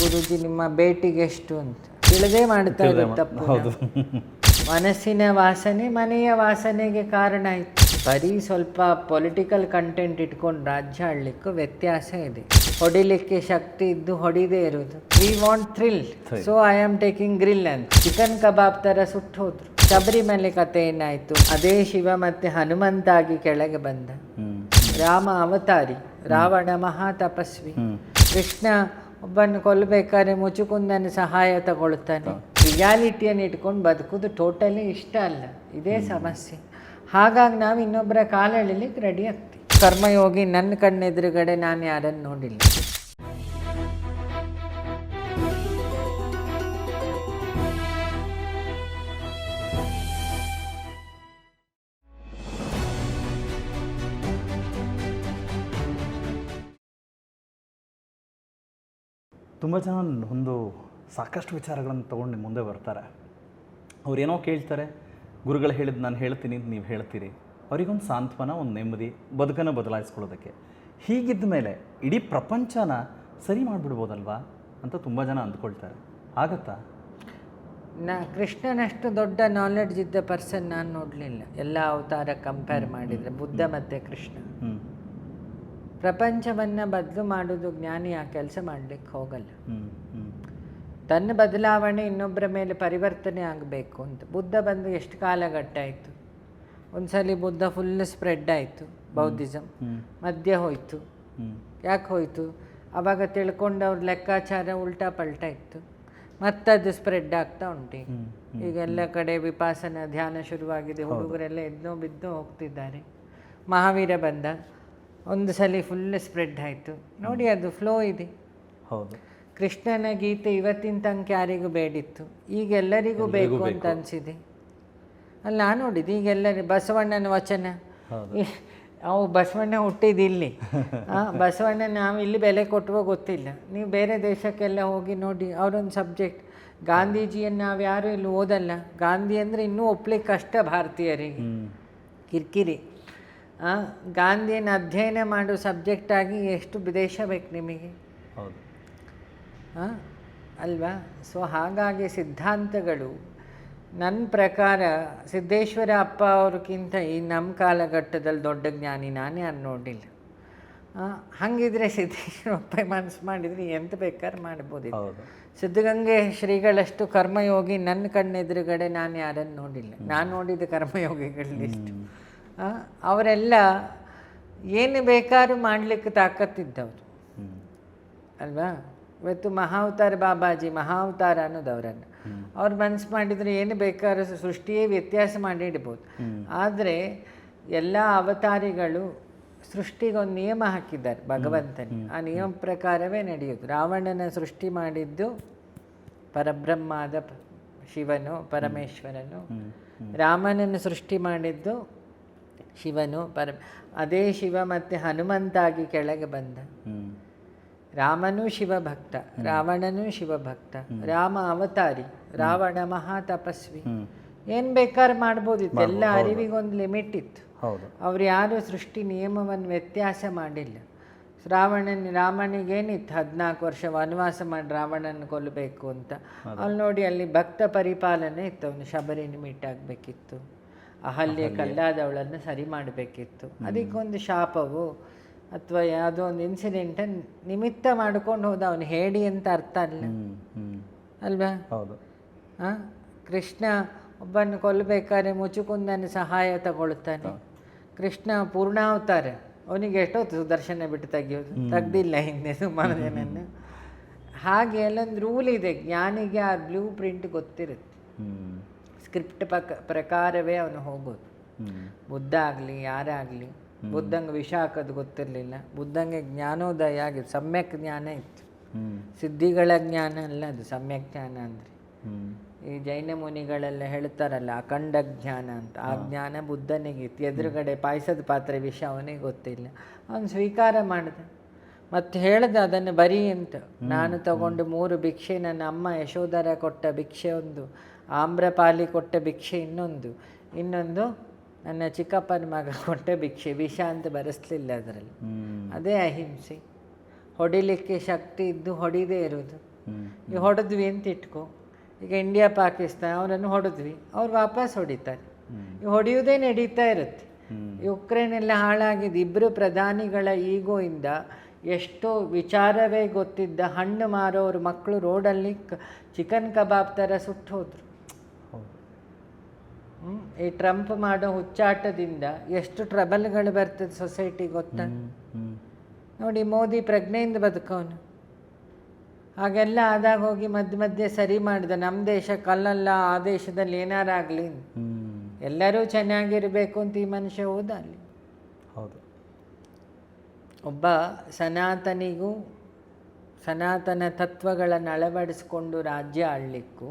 ಗುರುಜಿ ನಿಮ್ಮ ಭೇಟಿಗೆ ಎಷ್ಟು ಅಂತ. ತಿಳಿದೇ ಮಾಡ್ತಾ ಇರೋದು ತಪ್ಪು ಹೌದು. ಮನಸ್ಸಿನ ವಾಸನೆ ಮನೆಯ ವಾಸನೆಗೆ ಕಾರಣ ಆಯ್ತು. ಬರೀ ಸ್ವಲ್ಪ ಪೊಲಿಟಿಕಲ್ ಕಂಟೆಂಟ್ ಇಟ್ಕೊಂಡು ರಾಜ್ಯ ಆಳ್ಲಿಕ್ಕೂ ವ್ಯತ್ಯಾಸ ಇದೆ. ಹೊಡಿಲಿಕ್ಕೆ ಶಕ್ತಿ ಇದ್ದು ಹೊಡಿದೇ ಇರೋದು we want thrill so I am taking grill ಅಂತ. ಚಿಕನ್ ಕಬಾಬ್ ತರ ಸುಟ್ಟು ಹೋದ್ರು ಶಬರಿಮಲೆ ಕತೆ ಏನಾಯ್ತು? ಅದೇ ಶಿವ ಮತ್ತೆ ಹನುಮಂತಾಗಿ ಕೆಳಗೆ ಬಂದ. ರಾಮ ಅವತಾರಿ. ರಾವಣ ಮಹಾ ತಪಸ್ವಿ ಕೃಷ್ಣ ಒಬ್ಬನ್ನು ಕೊಲ್ಲಬೇಕಾದ್ರೆ ಮುಚುಕುಂದನ ಸಹಾಯ ತಗೊಳ್ತಾನೆ ರಿಯಾಲಿಟಿಯನ್ನು ಇಟ್ಕೊಂಡು ಬದುಕೋದು ಟೋಟಲಿ ಇಷ್ಟ ಅಲ್ಲ ಇದೇ ಸಮಸ್ಯೆ. ಹಾಗಾಗಿ ನಾವು ಇನ್ನೊಬ್ಬರ ಕಾಲೆಳಲಿಕ್ಕೆ ರೆಡಿ ಆಗ್ತೀವಿ. ಕರ್ಮಯೋಗಿ ನನ್ನ ಕಣ್ಣೆದುರುಗಡೆ ನಾನು ಯಾರನ್ನು ನೋಡಿಲ್ಲ. ತುಂಬ ಜನ ಒಂದು ಸಾಕಷ್ಟು ವಿಚಾರಗಳನ್ನು ತೊಗೊಂಡು ನಿಮ್ಮ ಮುಂದೆ ಬರ್ತಾರೆ. ಅವ್ರೇನೋ ಕೇಳ್ತಾರೆ ಗುರುಗಳು ಹೇಳಿದ್ದು ನಾನು ಹೇಳ್ತೀನಿ ಅಂತ ನೀವು ಹೇಳ್ತೀರಿ. ಅವರಿಗೊಂದು ಸಾಂತ್ವನ ಒಂದು ನೆಮ್ಮದಿ ಬದುಕನ್ನು ಬದಲಾಯಿಸ್ಕೊಳ್ಳೋದಕ್ಕೆ. ಹೀಗಿದ್ದ ಮೇಲೆ ಇಡೀ ಪ್ರಪಂಚನ ಸರಿ ಮಾಡಿಬಿಡ್ಬೋದಲ್ವಾ ಅಂತ ತುಂಬ ಜನ ಅಂದ್ಕೊಳ್ತಾರೆ. ಆಗತ್ತಾ? ನಾ ಕೃಷ್ಣನಷ್ಟು ದೊಡ್ಡ ನಾಲೆಡ್ಜ್ ಇದ್ದ ಪರ್ಸನ್ ನಾನು ನೋಡಲಿಲ್ಲ. ಎಲ್ಲ ಅವತಾರ ಕಂಪೇರ್ ಮಾಡಿದರೆ ಬುದ್ಧ ಮತ್ತು ಕೃಷ್ಣ. ಹ್ಞೂ ಪ್ರಪಂಚವನ್ನು ಬದಲು ಮಾಡೋದು ಜ್ಞಾನಿ ಆ ಕೆಲಸ ಮಾಡಲಿಕ್ಕೆ ಹೋಗಲ್ಲ. ತನ್ನ ಬದಲಾವಣೆ ಇನ್ನೊಬ್ಬರ ಮೇಲೆ ಪರಿವರ್ತನೆ ಆಗಬೇಕು ಅಂತ. ಬುದ್ಧ ಬಂದು ಎಷ್ಟು ಕಾಲಘಟ್ಟ ಆಯಿತು ಒಂದ್ಸಲಿ ಬುದ್ಧ ಫುಲ್ ಸ್ಪ್ರೆಡ್ ಆಯಿತು ಬೌದ್ಧಿಸಮ್ ಮಧ್ಯ ಹೋಯಿತು. ಯಾಕೆ ಹೋಯಿತು? ತಿಳ್ಕೊಂಡು ಅವ್ರ ಲೆಕ್ಕಾಚಾರ ಉಲ್ಟಾ ಪಲ್ಟಾ ಇತ್ತು. ಮತ್ತದು ಸ್ಪ್ರೆಡ್ ಆಗ್ತಾ ಉಂಟು ಈಗೆಲ್ಲ ಕಡೆ ವಿಪಾಸನ ಧ್ಯಾನ ಶುರುವಾಗಿದೆ. ಹುಡುಗರೆಲ್ಲ ಎದ್ದು ಬಿದ್ದೋ ಹೋಗ್ತಿದ್ದಾರೆ. ಮಹಾವೀರ ಬಂದ. ಒಂದು ಸಲ ಫುಲ್ ಸ್ಪ್ರೆಡ್ ಆಯಿತು. ನೋಡಿ ಅದು ಫ್ಲೋ ಇದೆ. ಹೌದು. ಕೃಷ್ಣನ ಗೀತೆ ಇವತ್ತಿನ ತನಕ ಯಾರಿಗೂ ಬೇಡಿತ್ತು. ಈಗ ಎಲ್ಲರಿಗೂ ಬೇಕು ಅಂತ ಅನಿಸಿದೆ. ಅಲ್ಲ ನಾನು ನೋಡಿದ್ದು ಈಗ ಎಲ್ಲರಿ ಬಸವಣ್ಣನ ವಚನ. ಅವು ಬಸವಣ್ಣ ಹುಟ್ಟಿದ್ದು ಇಲ್ಲಿ. ಬಸವಣ್ಣ ನಾವು ಇಲ್ಲಿ ಬೆಲೆ ಕೊಟ್ಟುವ ಗೊತ್ತಿಲ್ಲ. ನೀವು ಬೇರೆ ದೇಶಕ್ಕೆಲ್ಲ ಹೋಗಿ ನೋಡಿ ಅವರೊಂದು ಸಬ್ಜೆಕ್ಟ್ ಗಾಂಧೀಜಿಯನ್ನು ನಾವು ಯಾರೂ ಇಲ್ಲಿ ಓದಲ್ಲ. ಗಾಂಧಿ ಅಂದರೆ ಇನ್ನೂ ಒಪ್ಲಿಕ್ಕೆ ಕಷ್ಟ ಭಾರತೀಯರಿಗೆ. ಕಿರಿಕಿರಿ. ಗಾಂಧಿಯನ್ನು ಅಧ್ಯಯನ ಮಾಡೋ ಸಬ್ಜೆಕ್ಟಾಗಿ ಎಷ್ಟು ವಿದೇಶ ಬೇಕು ನಿಮಗೆ? ಹೌದು. ಆ? ಅಲ್ವಾ? ಸೊ ಹಾಗಾಗಿ ಸಿದ್ಧಾಂತಗಳು ನನ್ನ ಪ್ರಕಾರ ಸಿದ್ದೇಶ್ವರ ಅಪ್ಪ ಅವ್ರಿಗಿಂತ ಈ ನಮ್ಮ ಕಾಲಘಟ್ಟದಲ್ಲಿ ದೊಡ್ಡ ಜ್ಞಾನಿ ನಾನೇ ಯಾರು ನೋಡಿಲ್ಲ. ಹಂಗಿದ್ರೆ ಸಿದ್ದೇಶ್ವರ ಅಪ್ಪ ಮನಸ್ಸು ಮಾಡಿದರೆ ಎಂತ ಬೇಕಾದ್ರೆ ಮಾಡ್ಬೋದಿತ್ತು ಹೌದು. ಸಿದ್ಧಗಂಗೆ ಶ್ರೀಗಳಷ್ಟು ಕರ್ಮಯೋಗಿ ನನ್ನ ಕಣ್ಣೆದುರುಗಡೆ ನಾನು ಯಾರನ್ನು ನೋಡಿಲ್ಲ. ನಾನು ನೋಡಿದ ಕರ್ಮಯೋಗಿಗಳ ಲಿಸ್ಟ್ ಅವರೆಲ್ಲ ಏನು ಬೇಕಾದ್ರೂ ಮಾಡಲಿಕ್ಕೆ ತಾಕತ್ತಿದ್ದವರು. ಅಲ್ವಾ? ಇವತ್ತು ಮಹಾವತಾರ ಬಾಬಾಜಿ, ಮಹಾವತಾರ ಅನ್ನೋದು ಅವರನ್ನು. ಅವ್ರು ಮನಸ್ಸು ಮಾಡಿದರೆ ಏನು ಬೇಕಾದ್ರೂ ಸೃಷ್ಟಿಯೇ ವ್ಯತ್ಯಾಸ ಮಾಡಿ ಇಡ್ಬೋದು. ಆದರೆ ಎಲ್ಲ ಅವತಾರಿಗಳು ಸೃಷ್ಟಿಗೊಂದು ನಿಯಮ ಹಾಕಿದ್ದಾರೆ ಭಗವಂತನ. ಆ ನಿಯಮ ಪ್ರಕಾರವೇ ನಡೆಯೋದು ರಾವಣನ ಸೃಷ್ಟಿ ಮಾಡಿದ್ದು ಪರಬ್ರಹ್ಮಾದ ಶಿವನು, ಪರಮೇಶ್ವರನು. ರಾಮನನ್ನು ಸೃಷ್ಟಿ ಮಾಡಿದ್ದು ಶಿವನು ಪರ ಅದೇ ಶಿವ ಮತ್ತೆ ಹನುಮಂತಾಗಿ ಕೆಳಗೆ ಬಂದ. ರಾಮನೂ ಶಿವಭಕ್ತ ರಾವಣನೂ ಶಿವಭಕ್ತ ರಾಮ ಅವತಾರಿ ರಾವಣ ಮಹಾ ತಪಸ್ವಿ ಏನ್ ಬೇಕಾದ್ರೆ ಮಾಡ್ಬೋದಿತ್ತು ಎಲ್ಲ ಅರಿವಿಗೊಂದು ಲಿಮಿಟ್ ಇತ್ತು. ಅವ್ರು ಯಾರು ಸೃಷ್ಟಿ ನಿಯಮವನ್ನು ವ್ಯತ್ಯಾಸ ಮಾಡಿಲ್ಲ. ರಾವಣನ ರಾಮನಿಗೇನಿತ್ತು ಹದಿನಾಲ್ಕು ವರ್ಷ ವನವಾಸ ಮಾಡಿ ರಾವಣನ ಕೊಲ್ಲಬೇಕು ಅಂತ. ಅಲ್ಲಿ ನೋಡಿ ಅಲ್ಲಿ ಭಕ್ತ ಪರಿಪಾಲನೆ ಇತ್ತು. ಅವನು ಶಬರಿನ ಮೀಟ್ ಆಗಬೇಕಿತ್ತು. ಅಹಲ್ಯ ಕಲ್ಲಾದವಳನ್ನು ಸರಿ ಮಾಡಬೇಕಿತ್ತು. ಅದಕ್ಕೊಂದು ಶಾಪವು ಅಥವಾ ಯಾವುದೋ ಒಂದು ಇನ್ಸಿಡೆಂಟ್ ನಿಮಿತ್ತ ಮಾಡ್ಕೊಂಡು ಹೋದ ಅವನು ಹೇಳಿ ಅಂತ ಅರ್ಥ ಅಲ್ಲ. ಅಲ್ವಾ? ಹೌದು? ಕೃಷ್ಣ ಒಬ್ಬನ್ನು ಕೊಲ್ಲಬೇಕಾದ್ರೆ ಮುಚುಕುಂದನ ಸಹಾಯ ತಗೊಳ್ತಾನೆ ಕೃಷ್ಣ ಪೂರ್ಣಾವತಾರ. ಅವನಿಗೆ ಎಷ್ಟೊತ್ತು ಸುದರ್ಶನ ಬಿಟ್ಟು ತೆಗಿಯೋದು? ತೆಗ್ದಿಲ್ಲ ಹಿಂದೆ ಸುಮಾರು ಜನನ್ನು ಹಾಗೆ ಅಲ್ಲೊಂದು ರೂಲ್ ಇದೆ. ಜ್ಞಾನಿಗೆ ಆ ಬ್ಲೂ ಪ್ರಿಂಟ್ ಗೊತ್ತಿರುತ್ತೆ. ಸ್ಕ್ರಿಪ್ಟ್ ಪಕ ಪ್ರಕಾರವೇ ಅವನು ಹೋಗೋದು ಬುದ್ಧ ಆಗಲಿ ಯಾರಾಗಲಿ ಬುದ್ಧಂಗೆ ವಿಷ ಹಾಕೋದು ಗೊತ್ತಿರಲಿಲ್ಲ. ಬುದ್ಧಂಗೆ ಜ್ಞಾನೋದಯ ಆಗಿತ್ತು. ಸಮ್ಯಕ್ ಜ್ಞಾನ ಇತ್ತು. ಸಿದ್ಧಿಗಳ ಜ್ಞಾನ ಅಲ್ಲ ಅದು ಸಮ್ಯಕ್ ಜ್ಞಾನ ಅಂದರೆ. ಈ ಜೈನ ಮುನಿಗಳೆಲ್ಲ ಹೇಳ್ತಾರಲ್ಲ ಅಖಂಡ ಜ್ಞಾನ ಅಂತ. ಆ ಜ್ಞಾನ ಬುದ್ಧನಿಗೆ ಇತ್ತು. ಎದುರುಗಡೆ ಪಾಯಸದ ಪಾತ್ರೆ ವಿಷ ಅವನಿಗೆ ಗೊತ್ತಿಲ್ಲ. ಅವನು ಸ್ವೀಕಾರ ಮಾಡಿದ. ಮತ್ತು ಹೇಳ್ದೆ ಅದನ್ನು ಬರೀ ಅಂತ ನಾನು ತಗೊಂಡು ಮೂರು ಭಿಕ್ಷೆ ನನ್ನ ಅಮ್ಮ ಯಶೋಧರ ಕೊಟ್ಟ ಭಿಕ್ಷೆ ಒಂದು. ಆಮ್ರಪಾಲಿ ಕೊಟ್ಟ ಭಿಕ್ಷೆ ಇನ್ನೊಂದು. ಇನ್ನೊಂದು ನನ್ನ ಚಿಕ್ಕಪ್ಪನ ಮಗ ಕೊಟ್ಟ ಭಿಕ್ಷೆ. ವಿಷ ಅಂತ ಬರೆಸ್ಲಿಲ್ಲ ಅದರಲ್ಲಿ. ಅದೇ ಅಹಿಂಸೆ. ಹೊಡಿಲಿಕ್ಕೆ ಶಕ್ತಿ ಇದ್ದು ಹೊಡಿದೇ ಇರೋದು ಈಗ ಹೊಡೆದ್ವಿ ಅಂತ ಇಟ್ಕೋ. ಈಗ ಇಂಡಿಯಾ ಪಾಕಿಸ್ತಾನ ಅವರನ್ನು ಹೊಡೆದ್ವಿ. ಅವ್ರು ವಾಪಸ್ ಹೊಡಿತಾರೆ. ಈಗ ಹೊಡೆಯುವುದೇ ನಡೀತಾ ಇರುತ್ತೆ. ಯುಕ್ರೇನ್ ಎಲ್ಲ ಹಾಳಾಗಿದೆ. ಇಬ್ಬರು ಪ್ರಧಾನಿಗಳ ಈಗೋಯಿಂದ ಎಷ್ಟೋ ವಿಚಾರವೇ ಗೊತ್ತಿದ್ದ ಹಣ್ಣು ಮಾರೋರು ಮಕ್ಕಳು ರೋಡಲ್ಲಿ ಕ ಚಿಕನ್ ಕಬಾಬ್ ಥರ ಸುಟ್ಟು ಹೋದ್ರು? ಈ ಟ್ರಂಪ್ ಮಾಡೋ ಹುಚ್ಚಾಟದಿಂದ ಎಷ್ಟು ಟ್ರಬಲ್ಗಳು ಬರ್ತದೆ ಸೊಸೈಟಿ ಗೊತ್ತಾ? ನೋಡಿ ಮೋದಿ ಪ್ರಜ್ಞೆಯಿಂದ ಬದುಕವನು. ಹಾಗೆಲ್ಲ ಆದಾಗ ಹೋಗಿ ಮಧ್ಯ ಮಧ್ಯೆ ಸರಿ ಮಾಡಿದ ನಮ್ಮ ದೇಶಕ್ಕಲ್ಲಲ್ಲ ಆ ದೇಶದಲ್ಲಿ ಏನಾರಾಗಲಿ ಎಲ್ಲರೂ ಚೆನ್ನಾಗಿರಬೇಕು ಅಂತ ಈ ಮನುಷ್ಯ ಹೋದ ಅಲ್ಲಿ ಹೌದು. ಒಬ್ಬ ಸನಾತನಿಗೂ ಸನಾತನ ತತ್ವಗಳನ್ನು ಅಳವಡಿಸಿಕೊಂಡು ರಾಜ್ಯ ಆಳ್ಲಿಕ್ಕೂ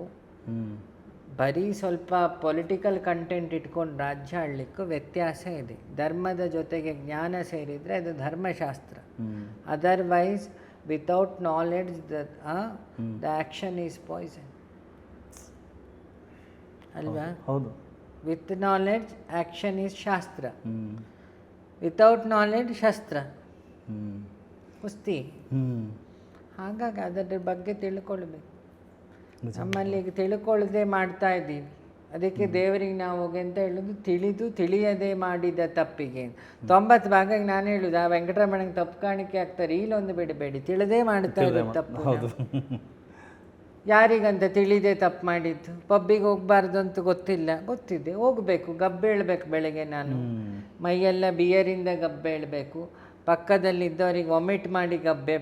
ಬರೀ ಸ್ವಲ್ಪ ಪೊಲಿಟಿಕಲ್ ಕಂಟೆಂಟ್ ಇಟ್ಕೊಂಡು ರಾಜ್ಯ ಆಡಲಿಕ್ಕೂ ವ್ಯತ್ಯಾಸ ಇದೆ. ಧರ್ಮದ ಜೊತೆಗೆ ಜ್ಞಾನ ಸೇರಿದರೆ ಅದು ಧರ್ಮಶಾಸ್ತ್ರ. Otherwise without knowledge the the action is poison ಅಲ್ವಾ? ಹೌದು ವಿತ್ ನಾಲೆಡ್ಜ್ ಆ್ಯಕ್ಷನ್ ಈಸ್ ಶಾಸ್ತ್ರ ವಿತೌಟ್ ನಾಲೆಡ್ಜ್ ಶಸ್ತ್ರ ಕುಸ್ತಿ. ಹಾಗಾಗಿ ಅದರ ಬಗ್ಗೆ ತಿಳ್ಕೊಳ್ಬೇಕು. ನಮ್ಮಲ್ಲಿ ತಿಳ್ಕೊಳ್ಳದೆ ಮಾಡ್ತಾ ಇದ್ದೀವಿ. ಅದಕ್ಕೆ ದೇವರಿಗೆ ನಾವು ಹೋಗಿ ಅಂತ ಹೇಳೋದು ತಿಳಿದು ತಿಳಿಯದೆ ಮಾಡಿದ ತಪ್ಪಿಗೆ. ತೊಂಬತ್ತು ಭಾಗ ನಾನು ಹೇಳುದು ಆ ವೆಂಕಟರಮಣ ತಪ್ಪು ಕಾಣಿಕೆ ಆಗ್ತಾರೆ ಇಲ್ಲೊಂದು ಬಿಡಬೇಡಿ ತಿಳಿದೇ ಮಾಡ್ತಾ ಇರೋದು ತಪ್ಪು ಯಾರಿಗಂತ ತಿಳಿದೇ ತಪ್ಪು ಮಾಡಿದ್ದು? ಪಬ್ಬಿಗೆ ಹೋಗ್ಬಾರ್ದು ಅಂತ ಗೊತ್ತಿಲ್ಲ. ಗೊತ್ತಿದೆ ಹೋಗ್ಬೇಕು ಗಬ್ಬೇಳ್ಬೇಕು ಬೆಳಗ್ಗೆ ನಾನು. ಮೈಯೆಲ್ಲ ಬಿಯರಿಂದ ಗಬ್ಬೆಳಬೇಕು ಪಕ್ಕದಲ್ಲಿದ್ದವರಿಗೆ ವಾಮಿಟ್ ಮಾಡಿ ಗಬ್ಬೆ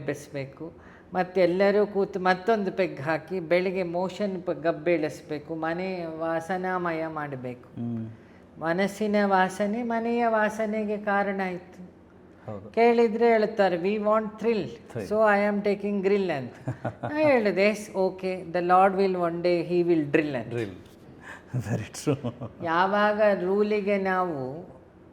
ಎಬ್ಬಿಸ್ಬೇಕು ಮತ್ತು ಎಲ್ಲರೂ ಕೂತು ಮತ್ತೊಂದು ಪೆಗ್ ಹಾಕಿ ಬೆಳಿಗ್ಗೆ ಮೋಷನ್ ಗಬ್ಬೆಳಿಸ್ಬೇಕು ಮನೆ ವಾಸನಾಮಯ ಮಾಡಬೇಕು. ಮನಸ್ಸಿನ ವಾಸನೆ ಮನೆಯ ವಾಸನೆಗೆ ಕಾರಣ ಆಯಿತು. ಕೇಳಿದರೆ ಹೇಳ್ತಾರೆ we want thrill so I am taking grill ಅಂತ. ಹೇಳಿದೆ ಹೇಳಿದೆ okay the lord will one day he will drill ಅಂತ. ಯಾವಾಗ ರೂಲಿಗೆ ನಾವು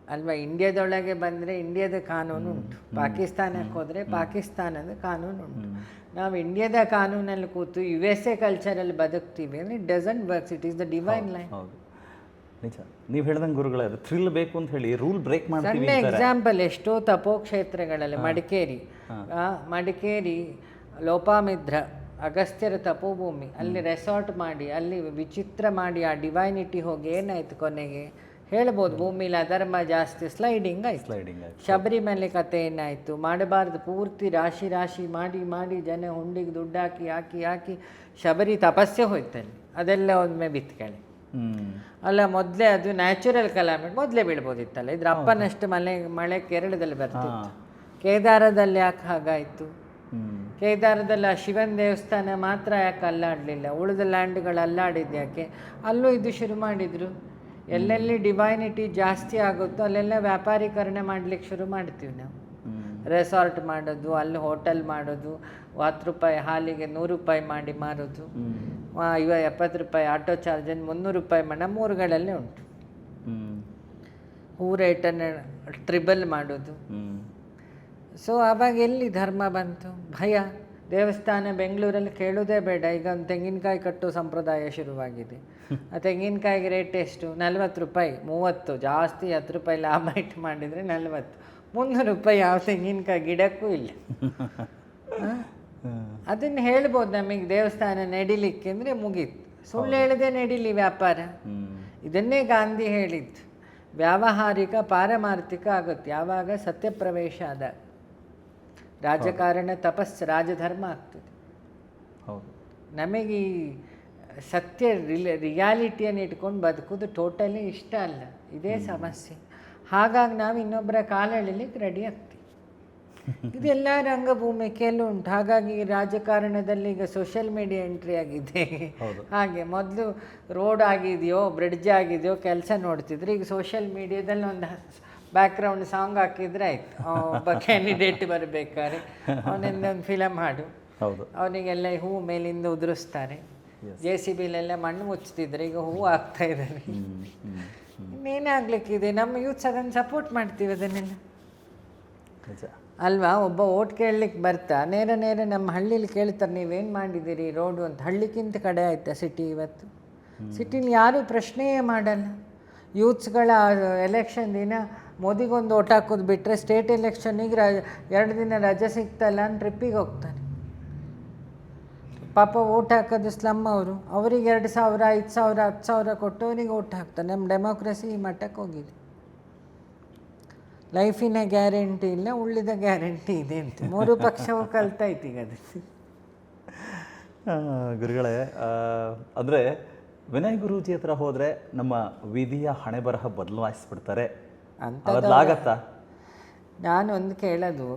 ಅಲ್ವಾ ಇಂಡಿಯಾದೊಳಗೆ ಬಂದರೆ ಇಂಡಿಯಾದ ಕಾನೂನು ಉಂಟು. ಪಾಕಿಸ್ತಾನಕ್ಕೆ ಹೋದರೆ ಪಾಕಿಸ್ತಾನದ ಕಾನೂನು ಉಂಟು. ನಾವು ಇಂಡಿಯಾದ ಕಾನೂನಲ್ಲಿ ಕೂತು ಯು ಎಸ್ ಎ ಕಲ್ಚರಲ್ಲಿ ಬದುಕ್ತೀವಿ ಅಂದರೆ it doesn't works it is the divine line ನಿಜ. ನೀವು ಹೇಳ್ದಂಗೆ ಗುರುಗಳ ಥ್ರಿಲ್ ಬೇಕು ಅಂತ ಹೇಳಿ ರೂಲ್ ಬ್ರೇಕ್ ಮಾಡ್ತೀವಿ ಸಣ್ಣ ಎಕ್ಸಾಂಪಲ್ ಎಷ್ಟೋ ತಪೋಕ್ಷೇತ್ರಗಳಲ್ಲಿ ಮಡಿಕೇರಿ. ಆ, ಮಡಿಕೇರಿ ಲೋಪಾಮಿದ್ರ ಅಗಸ್ತ್ಯರ ತಪೋಭೂಮಿ ಅಲ್ಲಿ ರೆಸಾರ್ಟ್ ಮಾಡಿ ಅಲ್ಲಿ ವಿಚಿತ್ರ ಮಾಡಿ ಆ ಡಿವೈನಿಟಿ ಹೋಗಿ ಏನಾಯ್ತು ಕೊನೆಗೆ? ಹೇಳ್ಬೋದು ಭೂಮಿಲಿ ಅಧರ್ಮ ಜಾಸ್ತಿ ಸ್ಲೈಡಿಂಗ್ ಆಯ್ತು. ಸ್ಲೈಡಿಂಗ್ ಆಯ್ತು. ಶಬರಿಮಲೆ ಕತೆ ಏನಾಯ್ತು? ಮಾಡಬಾರ್ದು ಪೂರ್ತಿ ರಾಶಿ ರಾಶಿ ಮಾಡಿ ಮಾಡಿ ಜನ ಹುಂಡಿಗೆ ದುಡ್ಡು ಹಾಕಿ ಹಾಕಿ ಹಾಕಿ ಶಬರಿ ತಪಸ್ಸೆ ಹೋಯ್ತಲ್ಲಿ. ಅದೆಲ್ಲ ಒಮ್ಮೆ ಬಿತ್ಕೊಳ್ಳಿ ಹ್ಞೂ ಅಲ್ಲ ಮೊದಲೇ ಅದು ನ್ಯಾಚುರಲ್ ಕಲಾಮಿಟ್ ಮೊದಲೇ ಬೀಳ್ಬೋದಿತ್ತಲ್ಲ? ಇದ್ರ ಅಪ್ಪನಷ್ಟು ಮಳೆ ಮಳೆ ಕೇರಳದಲ್ಲಿ ಬರ್ತಿತ್ತು. ಕೇದಾರದಲ್ಲಿ ಯಾಕೆ ಹಾಗಾಯ್ತು? ಹ್ಞೂ ಕೇದಾರದಲ್ಲಿ ಆ ಶಿವನ ದೇವಸ್ಥಾನ ಮಾತ್ರ ಯಾಕೆ ಅಲ್ಲಾಡಲಿಲ್ಲ? ಉಳಿದ ಲ್ಯಾಂಡ್ಗಳು ಅಲ್ಲಾಡಿದ್ಯಾಕೆ? ಅಲ್ಲೂ ಇದು ಶುರು ಮಾಡಿದರು. ಎಲ್ಲೆಲ್ಲಿ ಡಿವೈನಿಟಿ ಜಾಸ್ತಿ ಆಗುತ್ತೋ ಅಲ್ಲೆಲ್ಲ ವ್ಯಾಪಾರೀಕರಣ ಮಾಡ್ಲಿಕ್ಕೆ ಶುರು ಮಾಡ್ತೀವಿ ನಾವು. ರೆಸಾರ್ಟ್ ಮಾಡೋದು ಅಲ್ಲಿ ಹೋಟೆಲ್ ಮಾಡೋದು ಹತ್ತು ರೂಪಾಯಿ ಹಾಲಿಗೆ ನೂರು ರೂಪಾಯಿ ಮಾಡಿ ಮಾರೋದು. ಇವ ಎಪ್ಪತ್ತು ರೂಪಾಯಿ ಆಟೋ ಚಾರ್ಜನ್ನು ಮುನ್ನೂರು ರೂಪಾಯಿ ಮಾಡ ನಮ್ಮ ಊರುಗಳಲ್ಲೇ ಉಂಟು ಹೂ ರೇಟನ್ನು ಟ್ರಿಬಲ್ ಮಾಡೋದು. ಹ್ಞೂ ಸೊ ಆವಾಗ ಎಲ್ಲಿ ಧರ್ಮ ಬಂತು? ಭಯ. ದೇವಸ್ಥಾನ ಬೆಂಗಳೂರಲ್ಲಿ ಕೇಳೋದೇ ಬೇಡ. ಈಗ ಒಂದು ತೆಂಗಿನಕಾಯಿ ಕಟ್ಟು ಸಂಪ್ರದಾಯ ಶುರುವಾಗಿದೆ. ಆ ತೆಂಗಿನಕಾಯಿಗೆ ರೇಟ್ ಎಷ್ಟು? ನಲ್ವತ್ತು ರೂಪಾಯಿ. ಮೂವತ್ತು. ಜಾಸ್ತಿ ಹತ್ತು ರೂಪಾಯಿ ಲಾಭ ಇಟ್ಟು ಮಾಡಿದರೆ ನಲ್ವತ್ತು. ಮುನ್ನೂರು ರೂಪಾಯಿ ಯಾವ ತೆಂಗಿನಕಾಯಿ ಗಿಡಕ್ಕೂ ಇಲ್ಲ. ಅದನ್ನು ಹೇಳ್ಬೋದು ನಮಗೆ ದೇವಸ್ಥಾನ ನಡಿಲಿಕ್ಕೆ ಅಂದರೆ ಮುಗೀತು. ಸುಳ್ಳು ಹೇಳದೆ ನಡೀಲಿ ವ್ಯಾಪಾರ. ಇದನ್ನೇ ಗಾಂಧಿ ಹೇಳಿದ್ದು. ವ್ಯಾವಹಾರಿಕ ಪಾರಮಾರ್ಥಿಕ ಆಗುತ್ತೆ. ಯಾವಾಗ ಸತ್ಯಪ್ರವೇಶ ಆದಾಗ. ರಾಜಕಾರಣ ತಪಸ್ ರಾಜಧರ್ಮ ಆಗ್ತದೆ. ಹೌದು. ನಮಗೆ ಈ ಸತ್ಯ ರಿಲ ರಿಯಾಲಿಟಿಯನ್ನು ಇಟ್ಕೊಂಡು ಬದುಕೋದು ಟೋಟಲಿ ಇಷ್ಟ ಅಲ್ಲ. ಇದೇ ಸಮಸ್ಯೆ. ಹಾಗಾಗಿ ನಾವು ಇನ್ನೊಬ್ಬರ ಕಾಲ ಎಳಿಲಿಕ್ಕೆ ರೆಡಿ ಆಗ್ತೀವಿ. ಇದೆಲ್ಲ ರಂಗಭೂಮಿಕೆಯಲ್ಲೂ ಉಂಟು. ಹಾಗಾಗಿ ರಾಜಕಾರಣದಲ್ಲಿ ಈಗ ಸೋಷಿಯಲ್ ಮೀಡಿಯಾ ಎಂಟ್ರಿ ಆಗಿದೆ. ಹಾಗೆ ಮೊದಲು ರೋಡ್ ಆಗಿದೆಯೋ ಬ್ರಿಡ್ಜ್ ಆಗಿದೆಯೋ ಕೆಲಸ ನೋಡ್ತಿದ್ರು. ಈಗ ಸೋಷಿಯಲ್ ಮೀಡಿಯಾದಲ್ಲಿ ಒಂದು ಬ್ಯಾಕ್ಗ್ರೌಂಡ್ ಸಾಂಗ್ ಹಾಕಿದ್ರೆ ಆಯ್ತು. ಒಬ್ಬ ಕ್ಯಾಂಡಿಡೇಟ್ ಬರಬೇಕಾದ್ರೆ ಅವನಿಂದ ಒಂದು ಫಿಲಮ್ ಹಾಡು. ಹೌದು. ಅವನಿಗೆಲ್ಲ ಹೂ ಮೇಲಿಂದ ಉದುರಿಸ್ತಾರೆ. ಜೆ ಸಿ ಬಿಲೆಲ್ಲ ಮಣ್ಣು ಮುಚ್ಚುತ್ತಿದ್ರೆ ಈಗ ಹೂ ಆಗ್ತಾ ಇದ್ದಾರೆ ಇನ್ನೇನಾಗ್ಲಿಕ್ಕಿದೆ ನಮ್ಮ ಯೂತ್ಸ್ ಅದನ್ನು ಸಪೋರ್ಟ್ ಮಾಡ್ತೀವಿ ಅದನ್ನೆಲ್ಲ. ಅಲ್ವಾ? ಒಬ್ಬ ಓಟ್ ಕೇಳಲಿಕ್ಕೆ ಬರ್ತಾ ನೇರ ನೇರ ನಮ್ಮ ಹಳ್ಳಿಲಿ ಕೇಳ್ತಾರೆ ನೀವೇನು ಮಾಡಿದ್ದೀರಿ ರೋಡು ಅಂತ? ಹಳ್ಳಿಕ್ಕಿಂತ ಕಡೆ ಆಯ್ತಾ ಸಿಟಿ ಇವತ್ತು? ಸಿಟಿಲಿ ಯಾರೂ ಪ್ರಶ್ನೆಯೇ ಮಾಡಲ್ಲ. ಯೂತ್ಸ್ಗಳ ಎಲೆಕ್ಷನ್ ದಿನ ಮೋದಿಗೊಂದು ಓಟ್ ಹಾಕೋದು ಬಿಟ್ಟರೆ ಸ್ಟೇಟ್ ಎಲೆಕ್ಷನಿಗೆ ರ ಎರಡು ದಿನ ರಜೆ ಸಿಗ್ತಲ್ಲ ಅಂತ ಟ್ರಿಪ್ಪಿಗೆ ಹೋಗ್ತಾನೆ ಪಾಪ ಓಟ್ ಹಾಕೋದು ಸ್ಲಮ್ ಅವರು. ಅವರಿಗೆ ಎರಡು ಸಾವಿರ, ಐದು ಸಾವಿರ, ಹತ್ತು ಸಾವಿರ ಕೊಟ್ಟು ಅವರಿಗೆ ಓಟ್ ಹಾಕ್ತಾನೆ ನಮ್ಮ ಡೆಮೋಕ್ರಸಿ ಈ ಮಟ್ಟಕ್ಕೆ ಹೋಗಿದೆ. ಲೈಫಿನ ಗ್ಯಾರಂಟಿ ಇಲ್ಲ, ಉಳಿದ ಗ್ಯಾರಂಟಿ ಇದೆ ಅಂತ. ಮೂರು ಪಕ್ಷವು ಈಗ ಅದು. ಗುರುಗಳೇ ಅಂದರೆ ವಿನಯ್ ಗುರೂಜಿ ಹತ್ರ ಹೋದರೆ ನಮ್ಮ ವಿಧಿಯ ಹಣೆ ಬರಹ ಬದಲಾಯಿಸ್ಬಿಡ್ತಾರೆ. ಅಂತ ನಾನು ಒಂದು ಕೇಳೋದು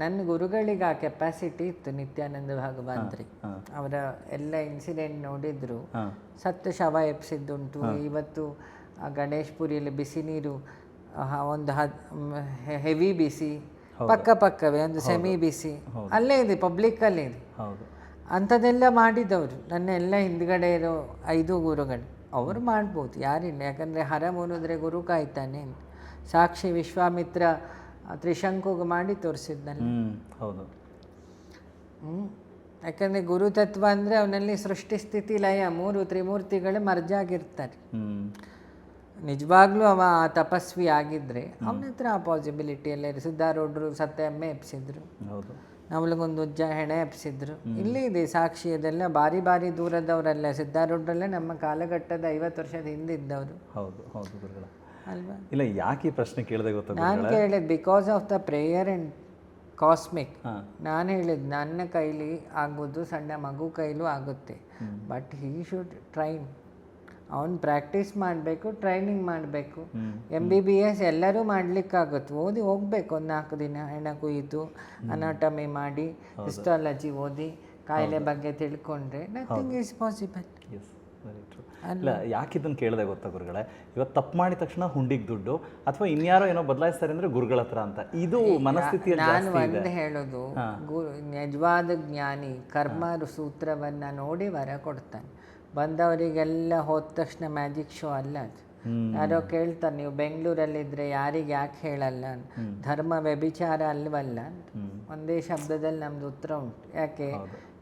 ನನ್ನ ಗುರುಗಳಿಗೆ ಆ ಕೆಪಾಸಿಟಿ ಇತ್ತು ನಿತ್ಯಾನಂದ ಭಗವಂತ್ರಿ ಅವರ ಎಲ್ಲ ಇನ್ಸಿಡೆಂಟ್ ನೋಡಿದ್ರು. ಸತ್ತು ಶವ ಎಪ್ಸಿದ್ದುಂಟು ಇವತ್ತು ಗಣೇಶ್ ಪುರಿಯಲ್ಲಿ ಬಿಸಿ ನೀರು ಒಂದು ಹೆವಿ ಬಿಸಿ ಪಕ್ಕ ಪಕ್ಕವೇ ಒಂದು ಸೆಮಿ ಬಿಸಿ. ಅಲ್ಲೇ ಇದೆ ಪಬ್ಲಿಕ್ಕಲ್ಲೇ ಇದೆ. ಹೌದು. ಅಂಥದ್ದೆಲ್ಲ ಮಾಡಿದವರು ನನ್ನ ಎಲ್ಲ ಹಿಂದ್ಗಡೆ ಇರೋ ಐದು ಗುರುಗಳು. ಅವರು ಮಾಡ್ಬೋದು ಯಾರಿಲ್ಲ. ಯಾಕಂದರೆ ಹರ ಮುನಿದ್ರೆ ಗುರು ಕಾಯ್ತಾನೆ. ಸಾಕ್ಷಿ ವಿಶ್ವಾಮಿತ್ರ ತ್ರಿಶಂಕುಗೆ ಮಾಡಿ ತೋರಿಸಿದ್ನಲ್ಲ. ಹೌದು. ಯಾಕಂದರೆ ಗುರುತತ್ವ ಅಂದರೆ ಅವನಲ್ಲಿ ಸೃಷ್ಟಿ ಸ್ಥಿತಿ ಲಯ ಮೂರು ತ್ರಿಮೂರ್ತಿಗಳು ಮರ್ಜಾಗಿರ್ತಾರೆ. ನಿಜವಾಗ್ಲೂ ಅವ ಆ ತಪಸ್ವಿ ಆಗಿದ್ರೆ ಅವನ ಹತ್ರ ಆ ಪಾಸಿಬಿಲಿಟಿ ಎಲ್ಲ ಸಿದ್ಧಾರೂಢರು ಸತ್ಯ ಎಮ್ಮೆ ಎಪ್ಸಿದ್ರು ಹೌದು. ಉಜ್ಜ ಹೆಣೆ ಎಪ್ಸಿದ್ರು ಇಲ್ಲಿ ಇದೆ ಸಾಕ್ಷಿ ಅದೆಲ್ಲ ಬಾರಿ ಬಾರಿ ದೂರದವರಲ್ಲ. ಸಿದ್ಧಾರೂಢರಲ್ಲೇ ನಮ್ಮ ಕಾಲಘಟ್ಟದ ಐವತ್ತು ವರ್ಷದ ಹಿಂದಿದ್ದವರು. ಹೌದು ಹೌದು ಗುರುಗಳ. ಅಲ್ವಾ? ಇಲ್ಲ ಯಾಕೆ ಈ ಪ್ರಶ್ನೆ ಕೇಳಿದೆ ಗೊತ್ತಾ ನಾನು ಕೇಳಿದ್ because of the prayer and cosmic ನಾನು ಹೇಳಿದ್ದು ನನ್ನ ಕೈಲಿ ಆಗೋದು ಸಣ್ಣ ಮಗು ಕೈಲೂ ಆಗುತ್ತೆ. ಬಟ್ ಹೀ ಶುಡ್ ಟ್ರೈನ್ ಅವನು ಪ್ರಾಕ್ಟೀಸ್ ಮಾಡಬೇಕು ಟ್ರೈನಿಂಗ್ ಮಾಡಬೇಕು. ಎಂ ಬಿ ಬಿ ಎಸ್ ಎಲ್ಲರೂ ಮಾಡಲಿಕ್ಕಾಗುತ್ತೆ. ಓದಿ ಹೋಗ್ಬೇಕು ಒಂದು ನಾಲ್ಕು ದಿನ ಹೆಣ ಕುಯ್ದು ಅನಾಟಮಿ ಮಾಡಿ ಹಿಸ್ಟಾಲಜಿ ಓದಿ ಕಾಯಿಲೆ ಬಗ್ಗೆ ತಿಳ್ಕೊಂಡ್ರೆ ನಥಿಂಗ್ ಈಸ್ ಪಾಸಿಬಲ್ ಇಲ್ಲ ಯಾಕೆ ಇದನ್ನು ಕೇಳಿದೆ ಗೊತ್ತಾ ಗುರುಗಳೇ? ಇವತ್ತು ತಪ್ಪು ಮಾಡಿದ ತಕ್ಷಣ ಹುಂಡಿಗೆ ದುಡ್ಡು ಅಥವಾ ಇನ್ಯಾರೋ ಏನೋ ಬದಲಾಯಿಸ್ತಾರೆ ಅಂದ್ರೆ ಗುರುಗಳ ಹತ್ರ ಅಂತ. ಇದು ಮನಸ್ಥಿತಿ ನಾನು ಒಂದು ಹೇಳೋದು ಗುರು ನಿಜವಾದ ಜ್ಞಾನಿ ಕರ್ಮ ಸೂತ್ರವನ್ನು ನೋಡಿ ವರ ಕೊಡ್ತಾನೆ. ಬಂದವರಿಗೆಲ್ಲ ಹೋದ ತಕ್ಷಣ ಮ್ಯಾಜಿಕ್ ಶೋ ಅಲ್ಲ ಅದು. ಯಾರೋ ಕೇಳ್ತಾರೆ ನೀವು ಬೆಂಗಳೂರಲ್ಲಿದ್ದರೆ ಯಾರಿಗೆ ಯಾಕೆ ಹೇಳಲ್ಲ? ಧರ್ಮ ವ್ಯಭಿಚಾರ ಅಲ್ವಲ್ಲ ಒಂದೇ ಶಬ್ದದಲ್ಲಿ ನಮ್ದು ಉತ್ತರ ಉಂಟು. ಯಾಕೆ?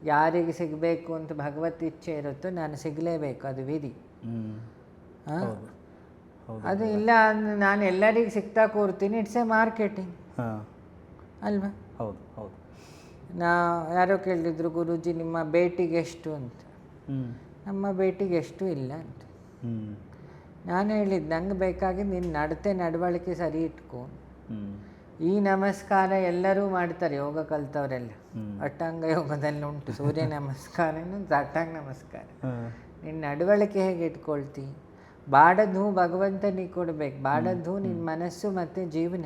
ಯಾರಿಗೆ ಸಿಗಬೇಕು ಅಂತ ಭಗವತ್ ಇಚ್ಛೆ ಇರುತ್ತೋ ನಾನು ಸಿಗಲೇಬೇಕು ಅದು ವಿಧಿ. ಅದು ಇಲ್ಲ ಅಂದ್ರೆ ನಾನು ಎಲ್ಲರಿಗೂ ಸಿಗ್ತಾ ಕೂರ್ತೀನಿ ಇಟ್ಸ್ ಎ ಮಾರ್ಕೆಟಿಂಗ್ ಹಾಂ. ಅಲ್ವಾ? ಹೌದು ಹೌದು. ನಾ ಯಾರೋ ಕೇಳಿದ್ರು ಗುರುಜಿ ನಿಮ್ಮ ಭೇಟಿಗೆ ಎಷ್ಟು ಅಂತ. ನಮ್ಮ ಭೇಟಿಗೆ ಎಷ್ಟು ಇಲ್ಲ ಅಂತ. ನಾನು ಹೇಳಿದ್ದು ನಂಗೆ ಬೇಕಾಗಿ ನಿನ್ನ ನಡತೆ ನಡವಳಿಕೆ ಸರಿ ಇಟ್ಕೊ. ಈ ನಮಸ್ಕಾರ ಎಲ್ಲರೂ ಮಾಡ್ತಾರೆ ಯೋಗ ಕಲ್ತವರೆಲ್ಲ. ಅಷ್ಟಾಂಗ ಯೋಗದಲ್ಲಿ ಉಂಟು. ಸೂರ್ಯ ನಮಸ್ಕಾರ ಅಷ್ಟಾಂಗ ನಮಸ್ಕಾರ. ನಿನ್ನ ನಡವಳಿಕೆ ಹೇಗೆ ಇಟ್ಕೊಳ್ತಿ? ಬಾಡದ್ದು ಭಗವಂತನಿಗೆ ಕೊಡ್ಬೇಕು. ಬಾಡದ್ದು ನಿನ್ನ ಮನಸ್ಸು ಮತ್ತೆ ಜೀವನ.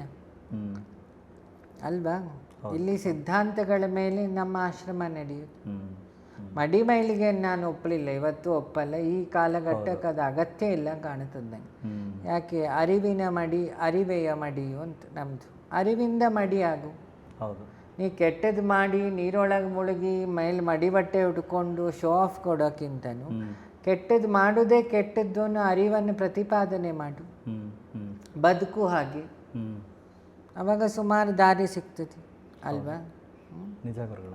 ಅಲ್ವಾ? ಇಲ್ಲಿ ಸಿದ್ಧಾಂತಗಳ ಮೇಲೆ ನಮ್ಮ ಆಶ್ರಮ ನಡೆಯುತ್ತೆ. ಮಡಿ ಮೈಲಿಗೆ ನಾನು ಒಪ್ಪಲಿಲ್ಲ ಇವತ್ತು ಒಪ್ಪಲ್ಲ. ಈ ಕಾಲಘಟ್ಟಕ್ಕೆ ಅದು ಅಗತ್ಯ ಇಲ್ಲ ಕಾಣುತ್ತದೆ ಯಾಕೆ? ಅರಿವಿನ ಮಡಿ ಅರಿವೆಯ ಮಡಿಯು ಅಂತ ನಮ್ಮದು ಅರಿವಿಂದ ಮಡಿ ಆಗು. ಹೌದು. ನೀ ಕೆಟ್ಟದ್ದು ಮಾಡಿ ನೀರೊಳಗೆ ಮುಳುಗಿ ಮೇಲೆ ಮಡಿ ಬಟ್ಟೆ ಉಟ್ಕೊಂಡು ಶೋ ಆಫ್ ಕೊಡೋಕ್ಕಿಂತನೂ ಕೆಟ್ಟದ್ದು ಮಾಡೋದೇ ಕೆಟ್ಟದ್ದು ಅನ್ನೋ ಅರಿವನ್ನು ಪ್ರತಿಪಾದನೆ ಮಾಡು. ಬದುಕು ಹಾಗೆ. ಅವಾಗ ಸುಮಾರು ದಾರಿ ಸಿಗ್ತದೆ ಅಲ್ವಾ. ನಿಜ ಗುರುಗಳ.